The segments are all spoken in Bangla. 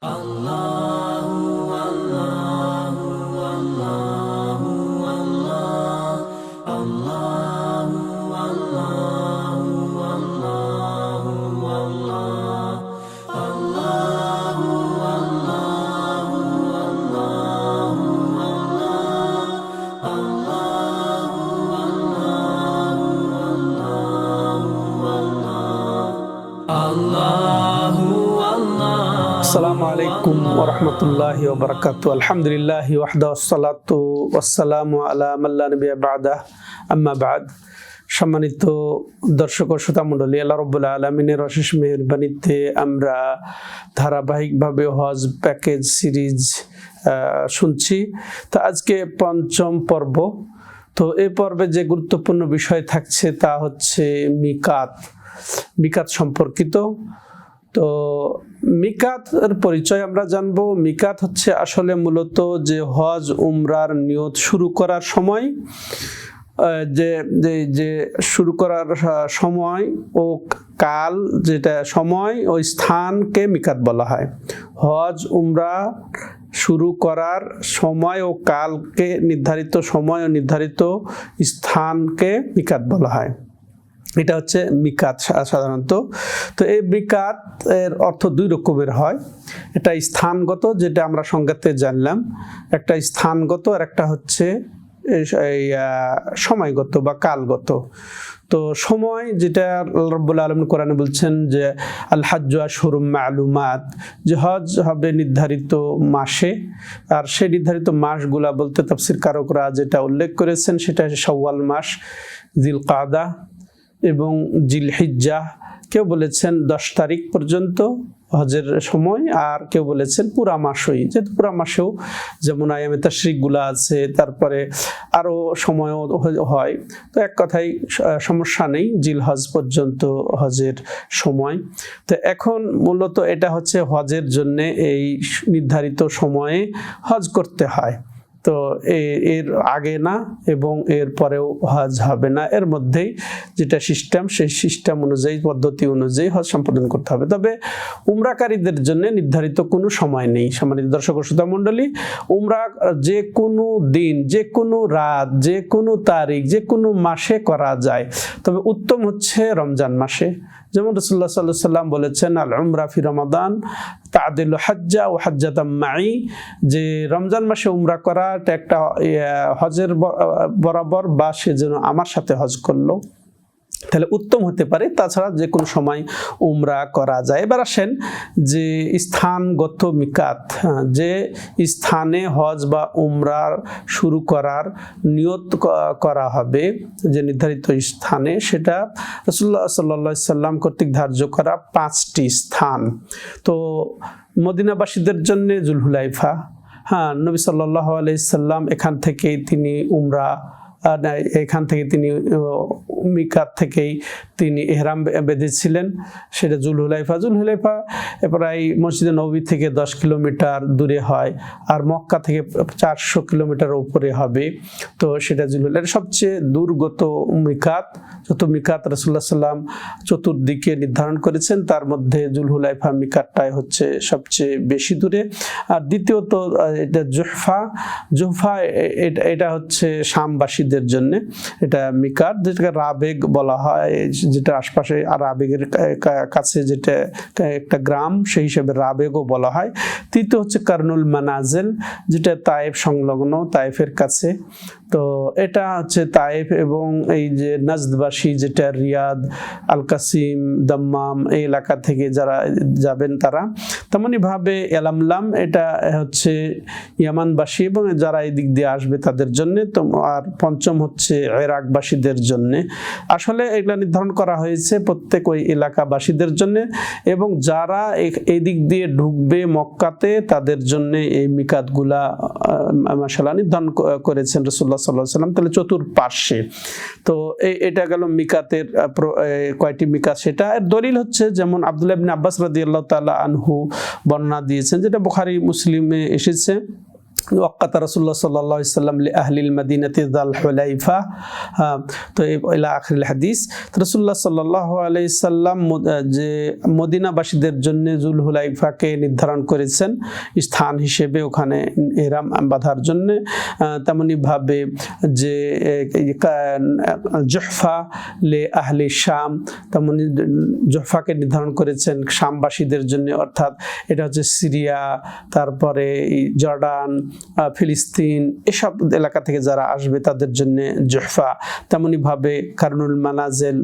Allah. আসসালামু আলাইকুম ওরহমতুল্লাহি ওবরাকাতু আলহামদুলিল্লাহ ওয়াহদা সালাতু ওয়াসসালামু আলা মাল্লা নবিয়া বাদা। আম্মা বাদ। সম্মানিত দর্শক ও শ্রোতা মণ্ডলী আল্লাহ রব্বুল্লাহ আলমিনের অশেষ মেহরবানিতে আমরা ধারাবাহিকভাবে হজ প্যাকেজ সিরিজ শুনছি। তো আজকে পঞ্চম পর্ব। তো এই পর্বে যে গুরুত্বপূর্ণ বিষয় থাকছে তা হচ্ছে মিকাত। মিকাত সম্পর্কিত। তো মিকাত এর পরিচয় আমরা জানব। মিকাত হচ্ছে আসলে মূলত যে হজ, উমরার নিয়ত শুরু করার সময় যে যে যে শুরু করার সময় ও কাল যেটা সময় ও স্থানকে মিকাত বলা হয়। হজ, উমরা শুরু করার সময় ও কালকে নির্ধারিত সময় ও নির্ধারিত স্থানকে মিকাত বলা হয়। এটা হচ্ছে মিকাত সাধারণত। তো এই মিকাত এর অর্থ দুই রকমের হয়। এটা স্থানগত, যেটা আমরা সংজ্ঞাতে জানলাম, একটা স্থানগত আর একটা হচ্ছে এই সময়গত বা কালগত। তো সময় যেটা রব্বুল আলম কোরআনে বলছেন যে, আল হাজ্জ আশহুরুম মালুমাত, যে হজ হবে নির্ধারিত মাসে, আর সেই নির্ধারিত মাসগুলা বলতে তাফসির কারকরা যেটা উল্লেখ করেছেন, সেটা হচ্ছে শাওয়াল মাস জিল কাদা এবং জিলহিজ্জা, কেউ বলেছেন দশ তারিখ পর্যন্ত হজের সময়, আর কেউ বলেছেন পুরা মাসই। যেহেতু পুরা মাসেও যেমন আয়ামে তাশরিকগুলো আছে, তারপরে আরও সময়ও হয়। তো এক কথায় সমস্যা নেই জিল হজ পর্যন্ত হজের সময়। তো এখন মূলত এটা হচ্ছে হজের জন্যে এই নির্ধারিত সময়ে হজ করতে হয়। তো এর আগে না এবং এর পরেও হজ হবে না। এর মধ্যেই যেটা সিস্টেম সেই সিস্টেম অনুযায়ী, পদ্ধতি অনুযায়ী হজ সম্পাদন করতে হবে। তবে উমরাকারীদের জন্য নির্ধারিত কোনো সময় নেই। সম্মানিত দর্শক শ্রোতা মণ্ডলী, উমরা যে কোনো দিন, যে কোনো রাত, যে কোনো তারিখ, যে কোনো মাসে করা যায়। তবে উত্তম হচ্ছে রমজান মাসে। যেমন রসুল্লাহ সাল্লাহ সাল্লাম বলেছেন, আল উমরা ফি রমাদান তাদিল হাজ্জা ও হাজ্জাতাম মাই যে রমজান মাসে উমরা করা একটা হজের বরাবর বা সে যেন আমার সাথে হজ করল। তাহলে উত্তম হতে পারে। তাছাড়া যে কোনো সময় উমরা করা যায়। এবার আসেন যে স্থানগত মিকাত, যে স্থানে হজ বা উমরার শুরু করার নিয়ত করা হবে, যে নির্ধারিত স্থানে, সেটা রসুল্লাহ সাল্লা সাল্লাম কর্তৃক ধার্য করা পাঁচটি স্থান। তো মদিনাবাসীদের জন্য জুলহুলাইফা হ্যাঁ নবী সাল্লাহ আলাইসাল্লাম এখান থেকেই তিনি উমরা এখান থেকে তিনি মিকাত থেকেই তিনি এহরাম বেঁধেছিলেন। সেটা জুল হুলাইফা জুলহুলাইফা। জুলহুলাইফা প্রায় মসজিদে নবী থেকে দশ কিলোমিটার দূরে হয় আর মক্কা থেকে চারশো কিলোমিটার উপরে হবে। তো সেটা জুল হুলাইফা সবচেয়ে দুর্গত মিকাত। যত মিকাত রসুল্লাহ সাল্লাম চতুর্দিকে নির্ধারণ করেছেন, তার মধ্যে জুলহুলাইফা মিকাতটাই হচ্ছে সবচেয়ে বেশি দূরে। আর দ্বিতীয়ত এটা জোহফা জোহফা এটা হচ্ছে শামবাসীদের জন্য। এটা মিকাত, যেটাকে রাবেগ বলা হয়, যেটা আশপাশে আর রাবেগের কাছে যেটা একটা গ্রাম, সেই হিসেবে রাবেগও বলা হয়। তৃতীয় হচ্ছে কর্নুল মানাজেল, যেটা তায়েফ সংলগ্ন, তায়েফের কাছে। তো এটা হচ্ছে তায়েফ এবং এই যে নাজদবাসী যেটা রিয়াদ আল কাসিম দাম্মাম এই এলাকা থেকে যারা যাবেন তারা তেমনই ভাবে এলামলাম এটা হচ্ছে ইয়ামানবাসী এবং যারা এই দিক দিয়ে আসবে তাদের জন্য তো আর পঞ্চম হচ্ছে এরাকবাসীদের জন্য আসলে এগুলা নির্ধারণ করা হয়েছে প্রত্যেক ওই এলাকাবাসীদের জন্য এবং যারা এই দিক দিয়ে ঢুকবে মক্কাতে তাদের জন্য এই মিকাতগুলা মাসাল্লাহ নির্ধারণ করেছেন রসুল্লাহ সাল্লাহ সাল্লাম তাহলে চতুর্পার্শ্বে তো এটা গেল মিকাতের কয়টি মিকাত, সেটা এর দলিল হচ্ছে যেমন আব্দুল্লাহ আব্বাস রাদি আল্লাহ তাল্লাহ আনহু বর্ণনা দিয়েছেন, যেটা বোখারি, মুসলিমে এসেছে। ওয়াক্কাত রাসুল্লাহ সাল্লাহ সাল্লাম আহলিল মাদিনাতে দাল হুলাইফা। তো এই ইলা আখরিল হাদিস। রসুল্লাহ সাল্লাহ আলাইসাল্লাম যে মদিনাবাসীদের জন্য জুল হুলাইফাকে নির্ধারণ করেছেন স্থান হিসেবে ওখানে এরাম বাঁধার জন্যে। তেমনইভাবে যে জহফা লে আহলি শাম, তেমনি জহফাকে নির্ধারণ করেছেন শামবাসীদের জন্য। অর্থাৎ এটা হচ্ছে সিরিয়া, তারপরে জর্ডান ফিলিস্তিন, এসব এলাকা থেকে যারা আসবে তাদের জন্য জহফা। তেমনইভাবে কারণুল মানাজেল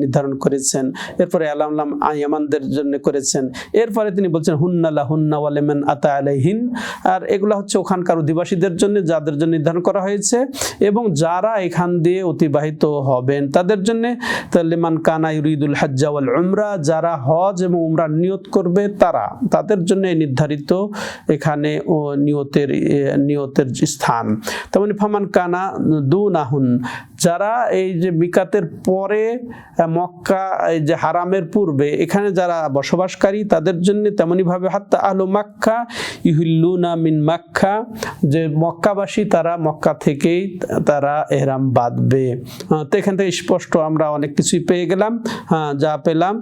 নির্ধারণ করেছেন, এরপরে আলাম আয়ামানদের জন্য করেছেন। এরপরে তিনি বলছেন হুন্নালা হুন্না ওয়ালেমেন আতা আলাইহিন। আর এগুলো হচ্ছে ওখানকার অধিবাসীদের জন্য, যাদের জন্য নির্ধারণ করা হয়েছে। এবং যারা এখান দিয়ে অতিবাহিত হবেন, তাদের জন্য তালেমান কানা ইউরিদুল হাজ্জা ওয়াল উমরা, যারা হজ এবং উমরা নিয়ত করবে, তারা, তাদের জন্য নির্ধারিত এখানে ও নিয়তের নিয়তের স্থান। তেমনি ফামান কানা দুনাহুন, যারা এই যে বিকাতের পরে মক্কা, এই যে হারামের পূর্বে, এখানে যারা বসবাসকারী, তাদের জন্য তেমনিভাবে হাত্তা আহলু মাক্কা ইহুল্লুনা মিন মাক্কা, যে মক্কাবাসী তারা মক্কা থেকেই তারা এহরাম বাঁধবে। তো এখান থেকে স্পষ্ট আমরা অনেক কিছুই পেয়ে গেলাম। হ্যাঁ যা পেলাম।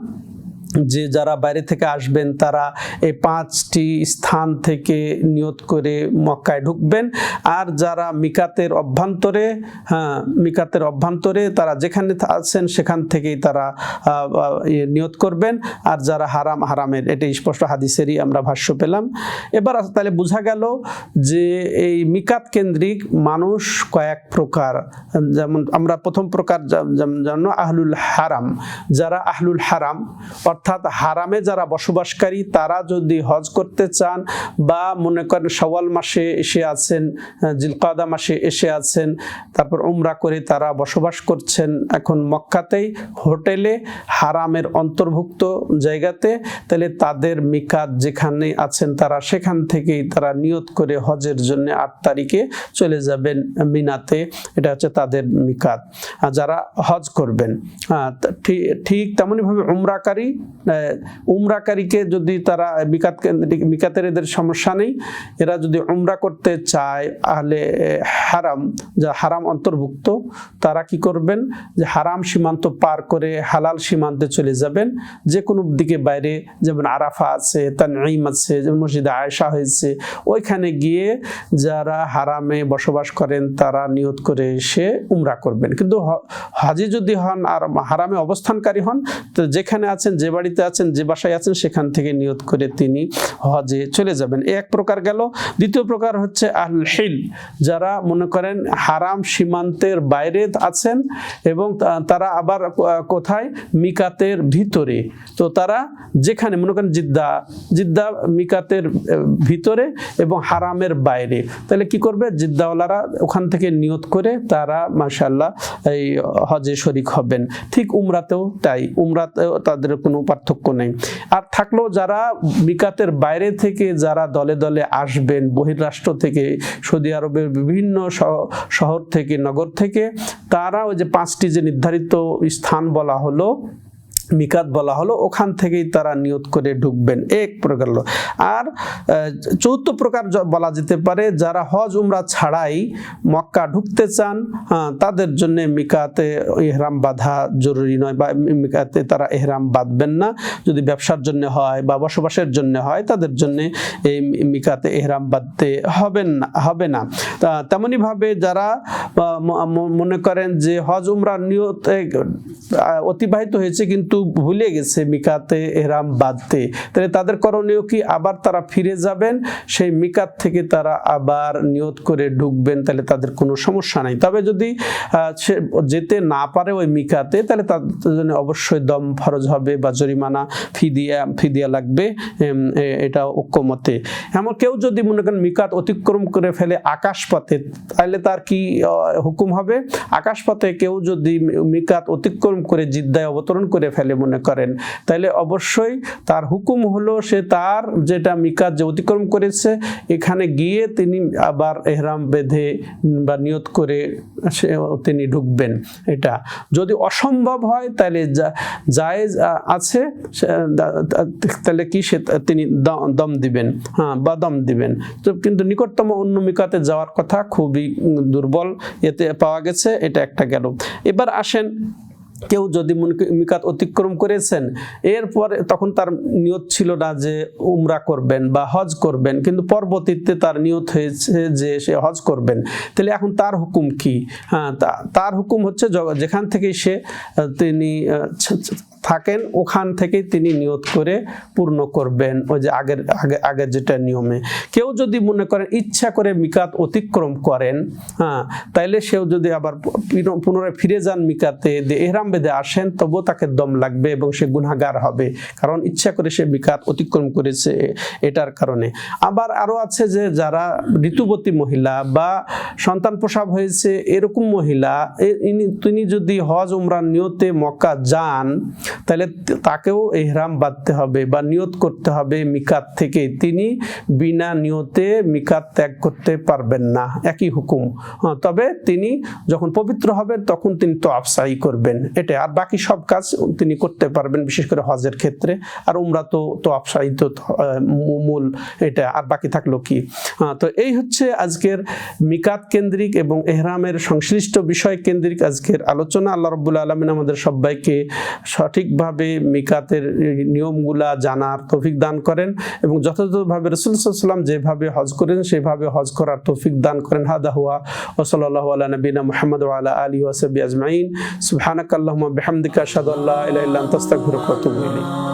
যে যারা বাইরে থেকে আসবেন, তারা এই পাঁচটি স্থান থেকে নিয়ত করে মক্কায় ঢুকবেন। আর যারা মিকাতের অভ্যন্তরে হ্যাঁ মিকাতের অভ্যন্তরে তারা যেখানে আছেন সেখান থেকেই তারা নিয়ত করবেন। আর যারা হারাম, হারামের এটা স্পষ্ট হাদিসেরই আমরা ভাষ্য পেলাম। এবার তাহলে বোঝা গেল যে এই মিকাত কেন্দ্রিক মানুষ কয়েক প্রকার, যেমন আমরা প্রথম প্রকার, যেমন আহলুল হারাম, যারা আহলুল হারাম হারামে যারা বসবাসকারী, তারা যদি হজ করতে চান বা মনে করেন সওয়াল মাসে এসে আছেন জিলকাদা মাসে এসে আছেন, তারপর উমরা করে তারা বসবাস করছেন এখন মক্কাতেই, হোটেলে, হারামের অন্তর্ভুক্ত জায়গাতে, তাহলে তাদের মিকাত যেখানে আছেন তারা সেখান থেকেই তারা নিয়ত করে হজের জন্য আট তারিখে চলে যাবেন মিনাতে। এটা হচ্ছে তাদের মিকাত। যারা হজ করবেন ঠিক তেমনইভাবে উমরাকারী উমরাকারীকে যদি তারা মিকাত মিকাতের এদের সমস্যা নেই, এরা যদি উমরা করতে চায় তাহলে হারাম, যা হারাম অন্তর্ভুক্ত, তারা কি করবেন? যে হারাম সীমান্ত পার করে হালাল সীমান্তে চলে যাবেন যে কোনো দিকে বাইরে, যেমন আরাফা আছে, তানঈম আছে, যেমন মসজিদে আয়েশা হয়েছে, ওইখানে গিয়ে যারা হারামে বসবাস করেন, তারা নিয়ত করে এসে উমরা করবেন। কিন্তু হাজি যদি হন আর হারামে অবস্থানকারী হন, তো যেখানে আছেন, যে বাড়িতে আছেন, যে বাসায় আছেন, সেখান থেকে নিয়ত করে তিনি হজে চলে যাবেন। এক প্রকার গেল। দ্বিতীয় প্রকার হচ্ছে আল হিল, যারা মনে করেন হারাম সীমান্তের বাইরে আছেন এবং তারা আবার কোথায়? মিকাতের ভিতরে। তো তারা যেখানে মনে করেন জিদ্দা জিদ্দা মিকাতের ভিতরে এবং হারামের বাইরে। তাহলে কি করবে? জিদ্দাওয়ালারা ওখান থেকে নিয়ত করে তারা মাশাল্লাহ এই হজে শরিক হবেন। ঠিক উমরাতেও তাই। উমরাতেও তাদের কোনো পার্থক্য নেই। আর থাকলেও যারা বিকাতের বাইরে থেকে যারা দলে দলে আসবেন বহির্রাষ্ট্র থেকে, সৌদি আরবের বিভিন্ন শহর থেকে, নগর থেকে, তারা ওই যে পাঁচটি যে নির্ধারিত স্থান বলা হলো মিকাত বলা হলো, ওখান থেকেই তারা নিয়ত করে ঢুকবেন। এক প্রকার আর চৌথ প্রকার বলা যেতে পারে, যারা হজ উমরা ছাড়াই মক্কা ঢুকতে চান তাদের জন্য মিকাতে এহরাম বাঁধা জরুরি নয় বা মিকাতে তারা এহরাম বাঁধবেন না। যদি ব্যবসার জন্য হয় বা বসবাসের জন্য হয়, তাদের জন্য এই মিকাতে এহরাম বাঁধতে হবেন না, হবে না। তেমনইভাবে যারা মনে করেন যে হজ উমরা নিয়তে অতিবাহিত হয়েছে, কিন্তু ভুলে গেছে মিকাতে এহরাম বাঁধতে। তাহলে তাদের করণীয় কি? আবার তারা ফিরে যাবেন সেই মিকাত থেকে তারা আবার নিয়ত করে ঢুকবেন তাহলে তাদের কোনো সমস্যা নাই। তবে যদি যেতে না পারে ওই মিকাতে তাহলে তাদের জন্য অবশ্যই দম ফরজ হবে বা জরিমানা ফিদিয়া ফিদিয়া লাগবে এম, এ- এটা ঐক্যমতে। এমন কেউ যদি মনে করেন মিকাত অতিক্রম করে ফেলে আকাশপথে তাহলে তার কি হুকুম হবে? আকাশপথে কেউ যদি মিকাত অতিক্রম করে জিদ্দায় অবতরণ করে ফেলে তাইলে মনে করেন। তাইলে অবশ্যই তার হুকুম হলো সে তার যেটা মিকাত যে অতিক্রম করেছে, এখানে গিয়ে তিনি আবার এহরাম বেঁধে বা নিয়ত করে সে তিনি ঢুকবেন। এটা যদি অসম্ভব হয় তাহলে জায়েজ আছে তাহলে কি সে তিনি দম দিবেন? হ্যাঁ বা দম দিবেন। তো কিন্তু নিকটতম অন্য মিকাতে যাওয়ার কথা খুবই দুর্বল, এতে পাওয়া গেছে, এটা একটা গেল। এবার আসেন কেউ যদি মিকাত অতিক্রম করেছেন, এরপরে তখন তার নিয়ত ছিল না যে উমরা করবেন বা হজ করবেন, কিন্তু পরবর্তীতে তার নিয়ত হয়েছে যে সে হজ করবেন। তাহলে এখন তার হুকুম কি? হ্যাঁ তার হুকুম হচ্ছে যেখান থেকে সে তিনি থাকেন, ওখান থেকেই তিনি নিয়ত করে পূর্ণ করবেন। ওই যে আগের, আগে, আগের যেটা নিয়মে। কেউ যদি মনে করেন ইচ্ছা করে মিকাত অতিক্রম করেন হ্যাঁ তাইলে সেও যদি আবার পুনরায় ফিরে যান মিকাতে এহরাম বেঁধে আসেন, তবুও তাকে দম লাগবে এবং সে গুনাহগার হবে। কারণ ইচ্ছা করে সে মিকাত অতিক্রম করেছে এটার কারণে। আবার আরও আছে যে যারা ঋতুবতী মহিলা বা সন্তান প্রসাব হয়েছে, এরকম মহিলা তিনি যদি হজ উমরান নিয়তে মক্কা যান তাহলে তাকেও এহরাম বাঁধতে হবে বা নিয়ত করতে হবে মিকাত থেকে তিনি বিনা নিয়তে মিকাত ত্যাগ করতে পারবেন না। একই হুকুম। হ্যাঁ, তবে তিনি যখন পবিত্র হবেন তখন তিনি তো আফসাই করবেন। এটা আর বাকি সব কাজ তিনি করতে পারবেন বিশেষ করে হজের ক্ষেত্রে। আর উমরা তো তো আফসাই তো মূল এটা। আর বাকি থাকল কি? হ্যাঁ, তো এই হচ্ছে আজকের মিকাত কেন্দ্রিক এবং এহরামের সংশ্লিষ্ট বিষয় কেন্দ্রিক আজকের আলোচনা। আল্লাহ রব্বুল আলমিন আমাদের সবাইকে সঠিকভাবে মিকাতের নিয়মগুলা জানার তৌফিক দান করেন এবং যথাযথভাবে রসুল সাল্লাম যেভাবে হজ করেন, সেভাবে হজ করার তৌফিক দান করেন। হাদা হুয়া ওসলাল্লাহ আলা নবীনা মোহাম্মদ আলা আলী ওয়াসাবি আজমাইন। সুবহানাকাল্লাহুম্মা বিহামদিকা, আশহাদু আল্লা আল্লাহ ইল্লা আনতা, আস্তাগফিরুকা ওয়া আতুবু